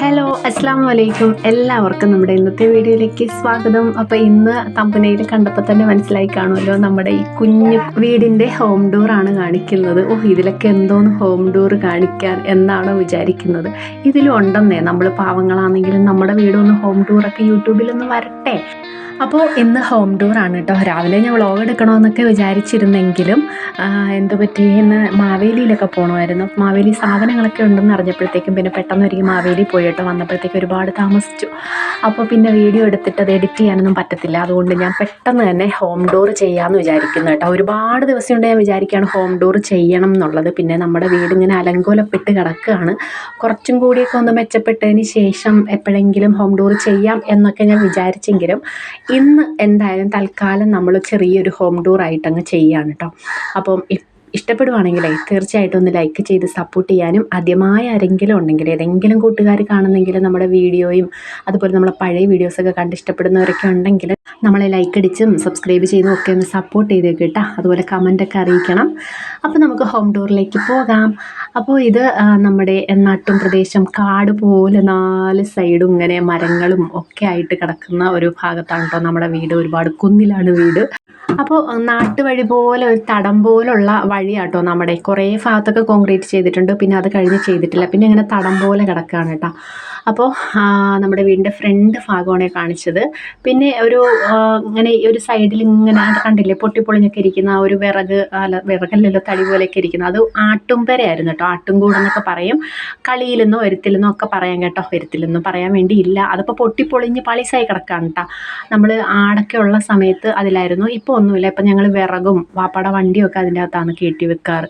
Hello അസ്സാം വലൈക്കും എല്ലാവർക്കും നമ്മുടെ ഇന്നത്തെ വീഡിയോയിലേക്ക് സ്വാഗതം. അപ്പോൾ ഇന്ന് തമ്പനയിൽ കണ്ടപ്പോൾ തന്നെ മനസ്സിലായി കാണുമല്ലോ നമ്മുടെ ഈ കുഞ്ഞു വീടിന്റെ ഹോം ടൂർ ആണ് കാണിക്കുന്നത്. ഓ ഇതിലൊക്കെ എന്തോന്ന് ഹോം ടൂർ കാണിക്കാൻ എന്നാണ് വിചാരിക്കുന്നത്. ഇതിലും ഉണ്ടെന്നേ. നമ്മൾ പാവങ്ങളാണെങ്കിലും നമ്മുടെ വീടൊന്ന് ഹോം ടൂറൊക്കെ യൂട്യൂബിലൊന്ന് വരട്ടെ. അപ്പോൾ ഇന്ന് ഹോം ടൂർ ആണ് കേട്ടോ. രാവിലെ ഞാൻ വ്ളോഗ് എടുക്കണമെന്നൊക്കെ വിചാരിച്ചിരുന്നെങ്കിലും എന്ത് പറ്റി? ഇന്ന് മാവേലിയിലൊക്കെ പോകണമായിരുന്നു മാവേലി സാധനങ്ങളൊക്കെ ഉണ്ടെന്ന് അറിഞ്ഞപ്പോഴത്തേക്കും പിന്നെ പെട്ടെന്ന് ഒരു മാവേലി പോയി. കേട്ടോ വന്നപ്പോഴത്തേക്ക് ഒരുപാട് താമസിച്ചു. അപ്പോൾ പിന്നെ വീഡിയോ എടുത്തിട്ട് അത് എഡിറ്റ് ചെയ്യാനൊന്നും പറ്റത്തില്ല. അതുകൊണ്ട് ഞാൻ പെട്ടെന്ന് തന്നെ ഹോം ഡോർ ചെയ്യാമെന്ന് വിചാരിക്കുന്നു കേട്ടോ. ഒരുപാട് ദിവസം കൊണ്ട് ഞാൻ വിചാരിക്കുകയാണ് ഹോം ഡോർ ചെയ്യണം എന്നുള്ളത്. പിന്നെ നമ്മുടെ വീട് ഇങ്ങനെ അലങ്കോലപ്പെട്ട് കിടക്കുകയാണ്. കുറച്ചും കൂടിയൊക്കെ ഒന്ന് മെച്ചപ്പെട്ടതിന് ശേഷം എപ്പോഴെങ്കിലും ഹോം ഡോർ ചെയ്യാം എന്നൊക്കെ ഞാൻ വിചാരിച്ചെങ്കിലും ഇന്ന് എന്തായാലും തൽക്കാലം നമ്മൾ ചെറിയൊരു ഹോം ഡോർ ആയിട്ട് അങ്ങ് ചെയ്യാണ് കേട്ടോ. അപ്പം ഇഷ്ടപ്പെടുവാണെങ്കിലേ തീർച്ചയായിട്ടും ഒന്ന് ലൈക്ക് ചെയ്ത് സപ്പോർട്ട് ചെയ്യാനും ആദ്യമായ ആരെങ്കിലും ഉണ്ടെങ്കിൽ ഏതെങ്കിലും കൂട്ടുകാർ കാണുന്നെങ്കിൽ നമ്മുടെ വീഡിയോയും അതുപോലെ നമ്മളെ പഴയ വീഡിയോസൊക്കെ കണ്ട് ഇഷ്ടപ്പെടുന്നവരൊക്കെ ഉണ്ടെങ്കിൽ നമ്മളെ ലൈക്ക് അടിച്ചും സബ്സ്ക്രൈബ് ചെയ്തും ഒക്കെ ഒന്ന് സപ്പോർട്ട് ചെയ്ത് കേട്ടോ. അതുപോലെ കമന്റൊക്കെ അറിയിക്കണം. അപ്പോൾ നമുക്ക് ഹോം ടൂറിലേക്ക് പോകാം. അപ്പോൾ ഇത് നമ്മുടെ നാട്ടും പ്രദേശം കാട് പോലെ നാല് സൈഡും ഇങ്ങനെ മരങ്ങളും ഒക്കെ ആയിട്ട് കിടക്കുന്ന ഒരു ഭാഗത്താണ് കേട്ടോ നമ്മുടെ വീട്. ഒരുപാട് കുന്നിലാണ് വീട്. അപ്പോൾ നാട്ടുവഴി പോലെ ഒരു തടം പോലുള്ള വഴിയാട്ടോ നമ്മുടെ. കുറേ ഭാഗത്തൊക്കെ കോൺക്രീറ്റ് ചെയ്തിട്ടുണ്ട്. പിന്നെ അത് കഴിഞ്ഞ് ചെയ്തിട്ടില്ല. പിന്നെ ഇങ്ങനെ തടം പോലെ കിടക്കുകയാണ് കേട്ടോ. അപ്പോൾ നമ്മുടെ വീടിന്റെ ഫ്രണ്ട് ഭാഗമാണ് കാണിച്ചത്. പിന്നെ ഒരു ഇങ്ങനെ ഒരു സൈഡിൽ ഇങ്ങനെ കണ്ടില്ലേ? പൊട്ടിപ്പൊളിഞ്ഞൊക്കെ ഇരിക്കുന്ന ഒരു വിറക് അല്ല വിറകല്ലല്ലോ തടി പോലെയൊക്കെ ഇരിക്കുന്ന. അത് ആട്ടുംപരയായിരുന്നു കേട്ടോ. ആട്ടുംകൂടെന്നൊക്കെ പറയും. കളിയിലെന്നോ വരുത്തിലെന്നോ ഒക്കെ പറയാം കേട്ടോ. വരുത്തിലെന്നോ പറയാൻ വേണ്ടിയില്ല അതിപ്പോൾ പൊട്ടിപ്പൊളിഞ്ഞ് പളിസായി കിടക്കുകയാണ് കേട്ടോ. നമ്മൾ ആടൊക്കെ ഉള്ള സമയത്ത് അതിലായിരുന്നു. ഇപ്പോൾ ഒന്നുമില്ല. ഇപ്പം ഞങ്ങൾ വിറകും വാപ്പാടെ വണ്ടിയൊക്കെ അതിന്റെ അകത്താണ് കയറ്റി വെക്കാറ്.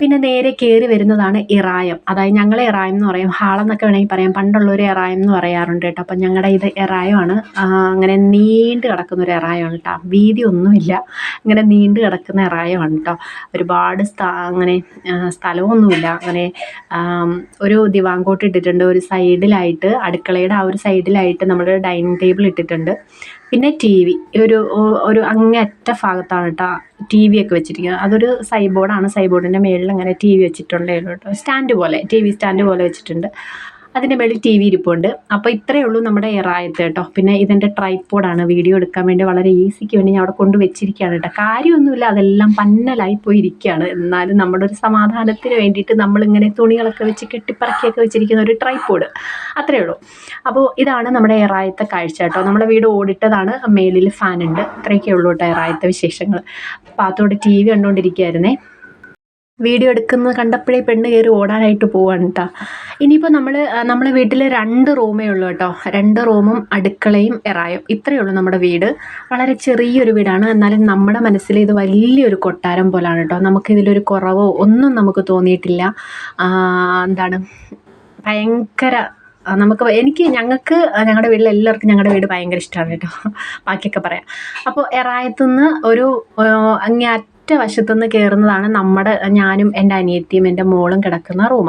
പിന്നെ നേരെ കയറി വരുന്നതാണ് ഇറായം അതായത് ഞങ്ങളെ ഇറായം എന്ന് പറയും. ഹാളെന്നൊക്കെ വേണമെങ്കിൽ പറയാം. പണ്ടുള്ളൊരു ഇറായം എന്ന് പറയാറുണ്ട് കേട്ടോ. അപ്പം ഞങ്ങളുടെ ഇത് ഇറായമാണ് അങ്ങനെ നീണ്ടു കിടക്കുന്ന ഒരു ഇറായമാണ് കേട്ടോ. വീതി ഒന്നുമില്ല ഇങ്ങനെ നീണ്ടു കിടക്കുന്ന ഇറായമാണ് കേട്ടോ. ഒരുപാട് സ്ഥ അങ്ങനെ സ്ഥലമൊന്നുമില്ല. അങ്ങനെ ഒരു ദിവാങ്കോട്ട് ഇട്ടിട്ടുണ്ട്. ഒരു സൈഡിലായിട്ട് അടുക്കളയുടെ ആ ഒരു സൈഡിലായിട്ട് നമ്മൾ ഡൈനിങ് ടേബിൾ ഇട്ടിട്ടുണ്ട്. പിന്നെ ടി വി. ഒരു ഒരു അങ്ങേയറ്റ ഭാഗത്താണ് കേട്ടോ ടി വി ഒക്കെ വെച്ചിരിക്കുന്നത്. അതൊരു സൈബോർഡാണ് സൈബോർഡിന്റെ മേളിൽ അങ്ങനെ ടി വി വെച്ചിട്ടുണ്ട്. കേട്ടോ സ്റ്റാൻഡ് പോലെ ടി വി സ്റ്റാൻഡ് പോലെ വെച്ചിട്ടുണ്ട്. അതിന്റെ മേളിൽ ടി വി ഇരിപ്പുണ്ട്. അപ്പോൾ ഇത്രയേ ഉള്ളൂ നമ്മുടെ എറായത്ത് കേട്ടോ. പിന്നെ ഇതിന്റെ ട്രൈപ്പോഡാണ് വീഡിയോ എടുക്കാൻ വേണ്ടി വളരെ ഈസിക്ക് വേണ്ടി ഞാൻ അവിടെ കൊണ്ട് വെച്ചിരിക്കുകയാണ് കേട്ടോ. കാര്യമൊന്നുമില്ല. അതെല്ലാം പന്നലായി പോയി ഇരിക്കുകയാണ് എന്നാലും നമ്മുടെ ഒരു സമാധാനത്തിന് വേണ്ടിയിട്ട് നമ്മളിങ്ങനെ തുണികളൊക്കെ വെച്ച് കെട്ടിപ്പറക്കിയൊക്കെ വെച്ചിരിക്കുന്ന ഒരു ട്രൈപ്പോഡ് അത്രയേ ഉള്ളൂ. അപ്പോൾ ഇതാണ് നമ്മുടെ എറായത്തെ കാഴ്ച കേട്ടോ. നമ്മുടെ വീട് ഓടിട്ടതാണ്. മേലിൽ ഫാനുണ്ട് ഉണ്ട്. ഇത്രയൊക്കെ ഉള്ളൂ കേട്ടോ എറായത്തെ വിശേഷങ്ങൾ. അപ്പോൾ അതോടെ ടി വി കണ്ടുകൊണ്ടിരിക്കുകയായിരുന്നേ വീഡിയോ എടുക്കുന്നത് കണ്ടപ്പോഴേ പെണ്ണ് കയറി ഓടാനായിട്ട് പോവാണ് കേട്ടോ ഇനിയിപ്പോൾ നമ്മൾ നമ്മളെ വീട്ടിൽ രണ്ട് റൂമേ ഉള്ളൂ കേട്ടോ രണ്ട് റൂമും അടുക്കളയും എറായും. ഇത്രയേ ഉള്ളൂ നമ്മുടെ വീട്. വളരെ ചെറിയൊരു വീടാണ്. എന്നാലും നമ്മുടെ മനസ്സിൽ ഇത് വലിയൊരു കൊട്ടാരം പോലാണ് കേട്ടോ നമുക്കിതിലൊരു കുറവോ ഒന്നും നമുക്ക് തോന്നിയിട്ടില്ല. എന്താണ് ഭയങ്കര നമുക്ക് എനിക്ക് ഞങ്ങൾക്ക് ഞങ്ങളുടെ വീട്ടിൽ എല്ലാവർക്കും ഞങ്ങളുടെ വീട് ഭയങ്കര ഇഷ്ടമാണ് കേട്ടോ ബാക്കിയൊക്കെ പറയാം. അപ്പോൾ എറായത്തുനിന്ന് ഒരു അങ്ങേ അറ്റ വശത്തുനിന്ന് കയറുന്നതാണ് നമ്മുടെ ഞാനും എന്റെ അനിയത്തിയും എന്റെ മോളും കിടക്കുന്ന റൂം.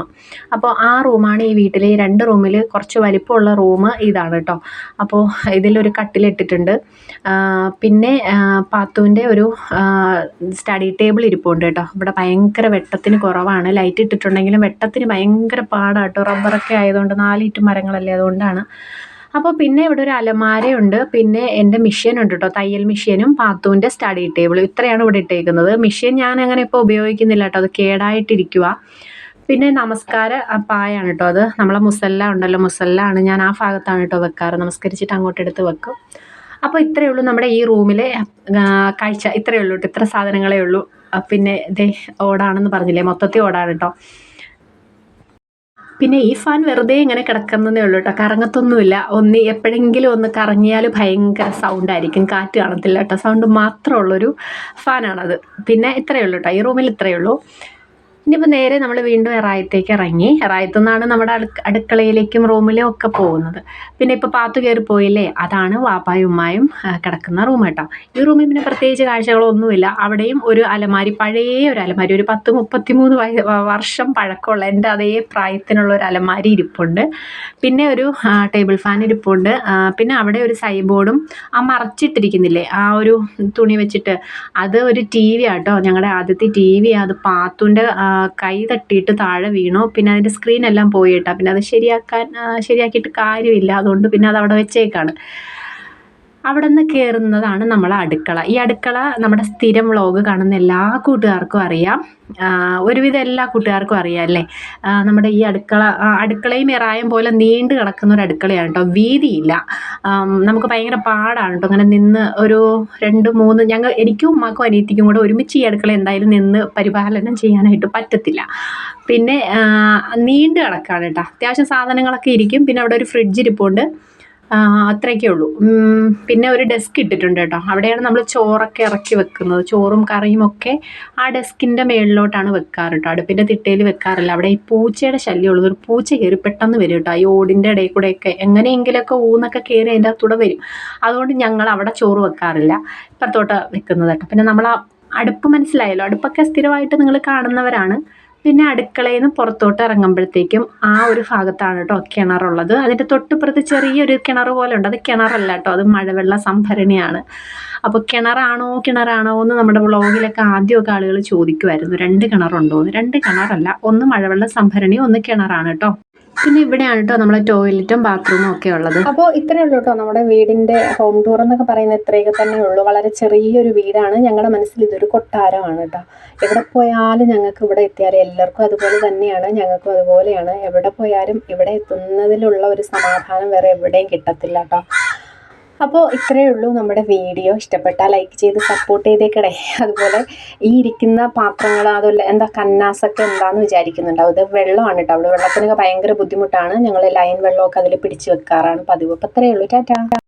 അപ്പോൾ ആ റൂമാണ് ഈ വീട്ടിലെ ഈ രണ്ട് റൂമിൽ കുറച്ച് വലിപ്പമുള്ള റൂം ഇതാണ് കേട്ടോ അപ്പോൾ ഇതിലൊരു കട്ടിലിട്ടിട്ടുണ്ട്. പിന്നെ പാത്തുവിന്റെ ഒരു സ്റ്റഡി ടേബിൾ ഇരിപ്പുണ്ട് കേട്ടോ ഇവിടെ ഭയങ്കര വെട്ടത്തിന് കുറവാണ്. ലൈറ്റ് ഇട്ടിട്ടുണ്ടെങ്കിലും വെട്ടത്തിന് ഭയങ്കര പാടാട്ടോ റബ്ബറൊക്കെ ആയതുകൊണ്ട് നാലിറ്റ് മരങ്ങളല്ലേ അതുകൊണ്ടാണ്. അപ്പോൾ പിന്നെ ഇവിടെ ഒരു അലമാരയുണ്ട്. പിന്നെ എന്റെ മെഷീൻ ഉണ്ട് കേട്ടോ തയ്യൽ മെഷീനും പാത്തുവിന്റെ സ്റ്റഡി ടേബിളും ഇത്രയാണ് ഇവിടെ ഇട്ടേക്കുന്നത്. മെഷീൻ ഞാൻ അങ്ങനെ ഇപ്പോൾ ഉപയോഗിക്കുന്നില്ല കേട്ടോ അത് കേടായിട്ടിരിക്കുക പിന്നെ നമസ്കാര പായാണ് കേട്ടോ അത്. നമ്മളെ മുസല്ല ഉണ്ടല്ലോ. മുസല്ല ആണ് ഞാൻ ആ ഭാഗത്താണ് കേട്ടോ വെക്കാറ്. നമസ്കരിച്ചിട്ട് അങ്ങോട്ട് എടുത്ത് വെക്കും. അപ്പോൾ ഇത്രയേ ഉള്ളൂ നമ്മുടെ ഈ റൂമിലെ കാഴ്ച. ഇത്രയേ ഉള്ളൂ കേട്ടോ ഇത്ര സാധനങ്ങളേ ഉള്ളൂ. പിന്നെ ഇതേ ഓടാണെന്ന് പറഞ്ഞില്ലേ? മൊത്തത്തിൽ ഓടാണ് കേട്ടോ പിന്നെ ഈ ഫാൻ വെറുതെ ഇങ്ങനെ കിടക്കുന്നതേ ഉള്ളൂ കേട്ടോ കറങ്ങത്തൊന്നുമില്ല. ഒന്ന് എപ്പോഴെങ്കിലും ഒന്ന് കറങ്ങിയാൽ ഭയങ്കര സൗണ്ട് ആയിരിക്കും. കാറ്റ് കാണത്തില്ല കേട്ടോ സൗണ്ട് മാത്രമുള്ളൊരു ഫാനാണത് പിന്നെ ഇത്രയേ ഉള്ളൂ കേട്ടോ ഈ റൂമിൽ ഇത്രയേ ഉള്ളൂ. ഇനിയിപ്പോൾ നേരെ നമ്മൾ വീണ്ടും എറായത്തേക്ക് ഇറങ്ങി. എറായത്തു നിന്നാണ് നമ്മുടെ അടുക്ക അടുക്കളയിലേക്കും റൂമിലും ഒക്കെ പോകുന്നത്. പിന്നെ ഇപ്പോൾ പാത്തു കയറി പോയില്ലേ? അതാണ് വാപ്പായും ഉമ്മായും കിടക്കുന്ന റൂം കേട്ടോ. ഈ റൂമിൽ പിന്നെ പ്രത്യേകിച്ച് കാഴ്ചകളൊന്നുമില്ല. അവിടെയും ഒരു അലമാരി പഴയ ഒരു അലമാരി ഒരു പത്ത് മുപ്പത്തിമൂന്ന് വർഷം പഴക്കമുള്ള എന്റെ അതേ പ്രായത്തിനുള്ള ഒരു അലമാരി ഇരിപ്പുണ്ട്. പിന്നെ ഒരു ടേബിൾ ഫാൻ ഇരിപ്പുണ്ട്. പിന്നെ അവിടെ ഒരു സൈബോർഡും ആ മറച്ചിട്ടിരിക്കുന്നില്ലേ? ആ ഒരു തുണി വെച്ചിട്ട്. അത് ഒരു ടി വി ആട്ടോ ഞങ്ങളുടെ ആദ്യത്തെ ടി വി അത് പാത്തുന്റെ കൈ തട്ടിയിട്ട് താഴെ വീണു. പിന്നെ അതിന്റെ സ്ക്രീനെല്ലാം പോയിട്ടാണ് പോയി പിന്നെ അത് ശരിയാക്കാൻ ശരിയാക്കിയിട്ട് കാര്യമില്ല. അതുകൊണ്ട് പിന്നെ അത് അവിടെ വെച്ചേക്കാണ്. അവിടെ നിന്ന് കയറുന്നതാണ് നമ്മളെ അടുക്കള. ഈ അടുക്കള നമ്മുടെ സ്ഥിരം വ്ളോഗ് കാണുന്ന എല്ലാ കൂട്ടുകാർക്കും അറിയാം. ഒരുവിധം എല്ലാ കൂട്ടുകാർക്കും അറിയാം അല്ലേ? നമ്മുടെ ഈ അടുക്കള അടുക്കളയും ഇറായം പോലെ നീണ്ടു കിടക്കുന്ന ഒരു അടുക്കളയാണ് കേട്ടോ വീതിയില്ല. നമുക്ക് ഭയങ്കര പാടാണ് കേട്ടോ അങ്ങനെ നിന്ന് ഒരു രണ്ട് മൂന്ന് ഞങ്ങൾ എനിക്കും ഉമ്മാക്കും അനിയത്തിക്കും കൂടെ ഒരുമിച്ച് ഈ അടുക്കള എന്തായാലും നിന്ന് പരിപാലനം ചെയ്യാനായിട്ട് പറ്റത്തില്ല. പിന്നെ നീണ്ട് കിടക്കാണ് കേട്ടോ അത്യാവശ്യം സാധനങ്ങളൊക്കെ ഇരിക്കും. പിന്നെ അവിടെ ഒരു ഫ്രിഡ്ജ് ഇരിപ്പുണ്ട്. അത്രയൊക്കെ ഉള്ളൂ. പിന്നെ ഒരു ഡെസ്ക് ഇട്ടിട്ടുണ്ട് കേട്ടോ. അവിടെയാണ് നമ്മൾ ചോറൊക്കെ ഇറക്കി വെക്കുന്നത്. ചോറും കറിയും ഒക്കെ ആ ഡെസ്കിന്റെ മേളിലോട്ടാണ് വെക്കാറ് കേട്ടോ. അടുപ്പിന്റെ തിട്ടയിൽ വെക്കാറില്ല. അവിടെ ഈ പൂച്ചയുടെ ശല്യമുള്ളത് ഒരു പൂച്ച കയറി പെട്ടെന്ന് വരും കേട്ടോ. ഈ ഓടിന്റെ ഇടയിൽ കൂടെയൊക്കെ എങ്ങനെയെങ്കിലുമൊക്കെ ഊന്നൊക്കെ കയറി അതിന്റെ അകത്തൂടെ വരും. അതുകൊണ്ട് ഞങ്ങൾ അവിടെ ചോറ് വെക്കാറില്ല. ഇപ്പുറത്തോട്ട് വെക്കുന്നത് കേട്ടോ. പിന്നെ നമ്മൾ ആ അടുപ്പ് മനസ്സിലായല്ലോ. അടുപ്പൊക്കെ സ്ഥിരമായിട്ട് നിങ്ങൾ കാണുന്നവരാണ്. പിന്നെ അടുക്കളയിൽ നിന്ന് പുറത്തോട്ട് ഇറങ്ങുമ്പോഴത്തേക്കും ആ ഒരു ഭാഗത്താണ് കേട്ടോ കിണറുള്ളത്. അതിന്റെ തൊട്ടുപുറത്ത് ചെറിയൊരു കിണർ പോലെ ഉണ്ട് അത് കിണറല്ല കേട്ടോ അത് മഴവെള്ള സംഭരണിയാണ്. അപ്പോൾ കിണറാണോ കിണറാണോ എന്ന് നമ്മുടെ വ്ളോഗിലൊക്കെ ആദ്യമൊക്കെ ആളുകൾ ചോദിക്കുമായിരുന്നു രണ്ട് കിണറുണ്ടോ എന്ന് രണ്ട് കിണറല്ല. ഒന്ന് മഴവെള്ള സംഭരണി ഒന്ന് കിണറാണ് കേട്ടോ പിന്നെ ഇവിടെയാണ് കേട്ടോ നമ്മളെ ടോയ്ലറ്റും ബാത്റൂമും ഒക്കെ ഉള്ളത്. അപ്പോൾ ഇത്രയേ ഉള്ളൂ കേട്ടോ നമ്മുടെ വീടിന്റെ ഹോം ടൂർ എന്നൊക്കെ പറയുന്നത് ഇത്രയൊക്കെ തന്നെ ഉള്ളൂ. വളരെ ചെറിയൊരു വീടാണ്. ഞങ്ങളുടെ മനസ്സിൽ ഇതൊരു കൊട്ടാരമാണ് കേട്ടോ എവിടെ പോയാലും ഞങ്ങൾക്ക് ഇവിടെ എത്തിയാലും എല്ലാവർക്കും അതുപോലെ തന്നെയാണ്. ഞങ്ങൾക്കും അതുപോലെയാണ്. എവിടെ പോയാലും ഇവിടെ എത്തുന്നതിലുള്ള ഒരു സമാധാനം വേറെ എവിടെയും കിട്ടത്തില്ല കേട്ടോ അപ്പോൾ ഇത്രയേ ഉള്ളൂ നമ്മുടെ വീഡിയോ. ഇഷ്ടപ്പെട്ടാൽ ലൈക്ക് ചെയ്ത് സപ്പോർട്ട് ചെയ്തേക്കണേ. അതുപോലെ ഈ ഇരിക്കുന്ന പാത്രങ്ങൾ അതുപോലെ എന്താ കന്നാസൊക്കെ എന്താണെന്ന് വിചാരിക്കുന്നുണ്ടാവും. ഇത് വെള്ളമാണ് കേട്ടോ. അവിടെ വെള്ളത്തിനൊക്കെ ഭയങ്കര ബുദ്ധിമുട്ടാണ്. ഞങ്ങൾ ലൈൻ വെള്ളമൊക്കെ അതിൽ പിടിച്ച് വെക്കാറാണ് പതിവ്. അപ്പോൾ ഇത്രയേ ഉള്ളൂ. ടാറ്റാ.